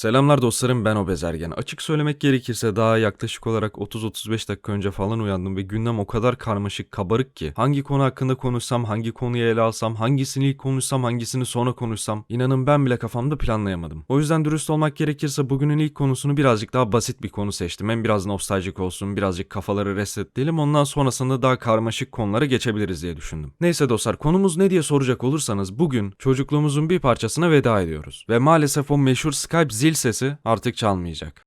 Selamlar dostlarım ben Obezergen. Açık söylemek gerekirse daha yaklaşık olarak 30-35 dakika önce falan uyandım ve gündem o kadar karmaşık kabarık ki hangi konu hakkında konuşsam, hangi konuyu ele alsam, hangisini ilk konuşsam, hangisini sonra konuşsam inanın ben bile kafamda planlayamadım. O yüzden dürüst olmak gerekirse bugünün ilk konusunu birazcık daha basit bir konu seçtim. Hem biraz nostaljik olsun, birazcık kafaları resetleyelim ondan sonrasında daha karmaşık konulara geçebiliriz diye düşündüm. Neyse dostlar konumuz ne diye soracak olursanız bugün çocukluğumuzun bir parçasına veda ediyoruz. Ve maalesef o meşhur Skype zil sesi artık çalmayacak.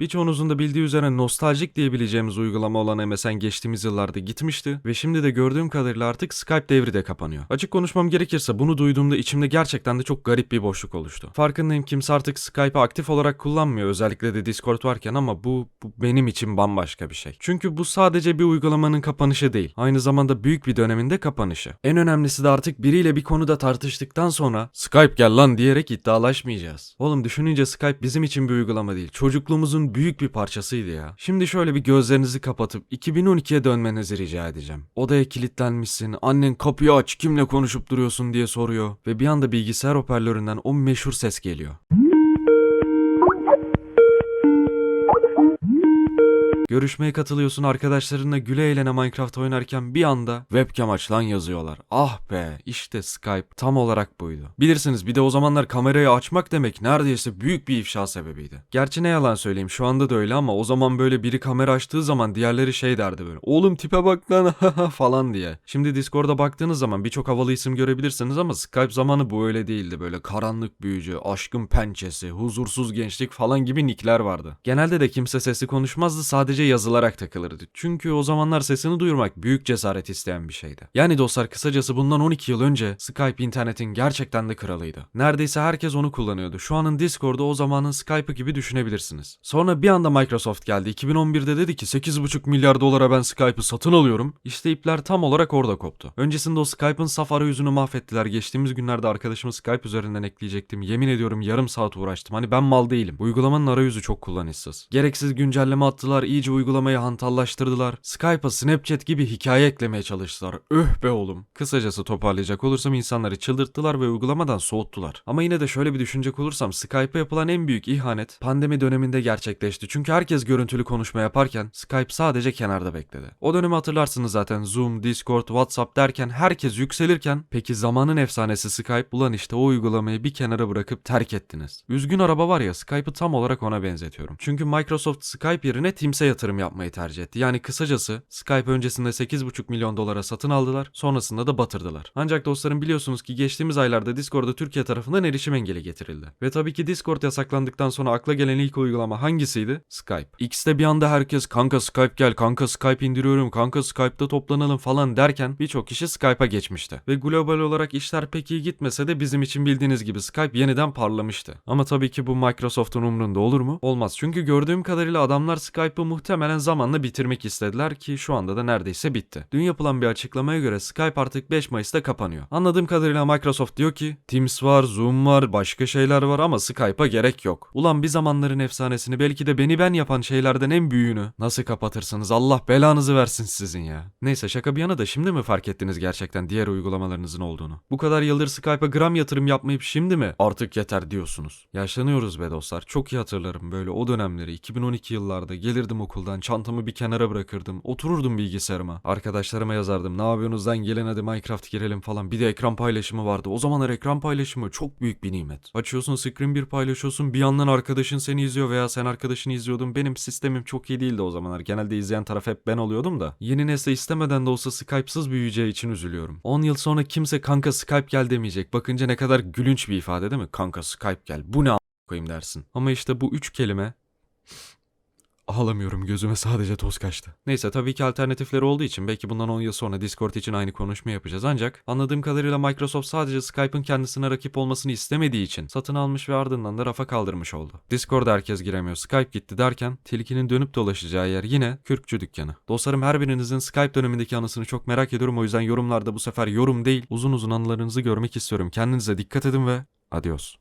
Birçoğunuzun da bildiği üzere nostaljik diyebileceğimiz uygulama olan MSN geçtiğimiz yıllarda gitmişti ve şimdi de gördüğüm kadarıyla artık Skype devri de kapanıyor. Açık konuşmam gerekirse bunu duyduğumda içimde gerçekten de çok garip bir boşluk oluştu. Farkındayım kimse artık Skype'ı aktif olarak kullanmıyor özellikle de Discord varken ama bu, bu benim için bambaşka bir şey. Çünkü bu sadece bir uygulamanın kapanışı değil. Aynı zamanda büyük bir döneminde kapanışı. En önemlisi de artık biriyle bir konuda tartıştıktan sonra Skype gel lan diyerek iddialaşmayacağız. Oğlum düşününce Skype bizim için bir uygulama değil. Çocukluğumuzun büyük bir parçasıydı ya. Şimdi şöyle bir gözlerinizi kapatıp 2012'ye dönmenizi rica edeceğim. Odaya kilitlenmişsin, annen kapıyı aç kimle konuşup duruyorsun diye soruyor ve bir anda bilgisayar hoparlöründen o meşhur ses geliyor. Görüşmeye katılıyorsun arkadaşlarınla güle eğlene Minecraft oynarken bir anda webcam aç lan yazıyorlar. Ah be işte Skype tam olarak buydu. Bilirsiniz bir de o zamanlar kamerayı açmak demek neredeyse büyük bir ifşa sebebiydi. Gerçi ne yalan söyleyeyim şu anda da öyle ama o zaman böyle biri kamera açtığı zaman diğerleri şey derdi böyle. Oğlum tipe bak lan falan diye. Şimdi Discord'a baktığınız zaman birçok havalı isim görebilirsiniz ama Skype zamanı bu öyle değildi. Böyle karanlık büyücü, aşkın pençesi, huzursuz gençlik falan gibi nickler vardı. Genelde de kimse sesi konuşmazdı sadece yazılarak takılırdı. Çünkü o zamanlar sesini duyurmak büyük cesaret isteyen bir şeydi. Yani dostlar kısacası bundan 12 yıl önce Skype internetin gerçekten de kralıydı. Neredeyse herkes onu kullanıyordu. Şu anın Discord'u o zamanın Skype'ı gibi düşünebilirsiniz. Sonra bir anda Microsoft geldi. 2011'de dedi ki 8,5 milyar dolara ben Skype'ı satın alıyorum. İşte ipler tam olarak orada koptu. Öncesinde o Skype'ın saf arayüzünü mahvettiler. Geçtiğimiz günlerde arkadaşımı Skype üzerinden ekleyecektim. Yemin ediyorum yarım saat uğraştım. Hani ben mal değilim. Uygulamanın arayüzü çok kullanışsız. Gereksiz güncelleme attılar. iyice uygulamayı hantallaştırdılar. Skype'a Snapchat gibi hikaye eklemeye çalıştılar. Öh be oğlum. Kısacası toparlayacak olursam insanları çıldırttılar ve uygulamadan soğuttular. Ama yine de şöyle bir düşünecek olursam Skype'a yapılan en büyük ihanet pandemi döneminde gerçekleşti. Çünkü herkes görüntülü konuşma yaparken Skype sadece kenarda bekledi. O dönemi hatırlarsınız zaten Zoom, Discord, WhatsApp derken herkes yükselirken peki zamanın efsanesi Skype ulan işte o uygulamayı bir kenara bırakıp terk ettiniz. Üzgün araba var ya Skype'ı tam olarak ona benzetiyorum. Çünkü Microsoft Skype yerine Teams'e yatırım yapmayı tercih etti. Yani kısacası Skype öncesinde 8,5 milyon dolara satın aldılar sonrasında da batırdılar. Ancak dostlarım biliyorsunuz ki geçtiğimiz aylarda Discord'a Türkiye tarafından erişim engeli getirildi. Ve tabii ki Discord yasaklandıktan sonra akla gelen ilk uygulama hangisiydi? Skype. X'te bir anda herkes kanka Skype gel, kanka Skype indiriyorum, kanka Skype'da toplanalım falan derken birçok kişi Skype'a geçmişti. Ve global olarak işler pek iyi gitmese de bizim için bildiğiniz gibi Skype yeniden parlamıştı. Ama tabii ki bu Microsoft'un umrunda olur mu? Olmaz. Çünkü gördüğüm kadarıyla adamlar Skype'ı muhtemelen zamanla bitirmek istediler ki şu anda da neredeyse bitti. Dün yapılan bir açıklamaya göre Skype artık 5 Mayıs'ta kapanıyor. Anladığım kadarıyla Microsoft diyor ki Teams var, Zoom var, başka şeyler var ama Skype'a gerek yok. Ulan bir zamanların efsanesini belki de beni ben yapan şeylerden en büyüğünü nasıl kapatırsınız Allah belanızı versin sizin ya. Neyse şaka bir yana da şimdi mi fark ettiniz gerçekten diğer uygulamalarınızın olduğunu? Bu kadar yıldır Skype'a gram yatırım yapmayıp şimdi mi artık yeter diyorsunuz? Yaşlanıyoruz be dostlar. Çok iyi hatırlarım böyle o dönemleri 2012 yıllarda gelirdim okuldan çantamı bir kenara bırakırdım. Otururdum bilgisayarıma. Arkadaşlarıma yazardım. Ne yapıyorsunuz lan gelin hadi Minecraft girelim falan. Bir de ekran paylaşımı vardı. O zamanlar ekran paylaşımı çok büyük bir nimet. Açıyorsun screen bir paylaşıyorsun. Bir yandan arkadaşın seni izliyor veya sen arkadaşını izliyordun. Benim sistemim çok iyi değildi o zamanlar. Genelde izleyen taraf hep ben oluyordum da. Yeni nesle istemeden de olsa Skype'sız büyüyeceği için üzülüyorum. 10 yıl sonra kimse kanka Skype gel demeyecek. Bakınca ne kadar gülünç bir ifade değil mi? Kanka Skype gel. Bu ne koyayım dersin. Ama işte bu üç kelime Ağlamıyorum gözüme sadece toz kaçtı. Neyse tabii ki alternatifleri olduğu için belki bundan 10 yıl sonra Discord için aynı konuşma yapacağız ancak anladığım kadarıyla Microsoft sadece Skype'ın kendisine rakip olmasını istemediği için satın almış ve ardından da rafa kaldırmış oldu. Discord'a herkes giremiyor Skype gitti derken tilkinin dönüp dolaşacağı yer yine kürkçü dükkanı. Dostlarım her birinizin Skype dönemindeki anısını çok merak ediyorum o yüzden yorumlarda bu sefer yorum değil uzun uzun anılarınızı görmek istiyorum. Kendinize dikkat edin ve adios.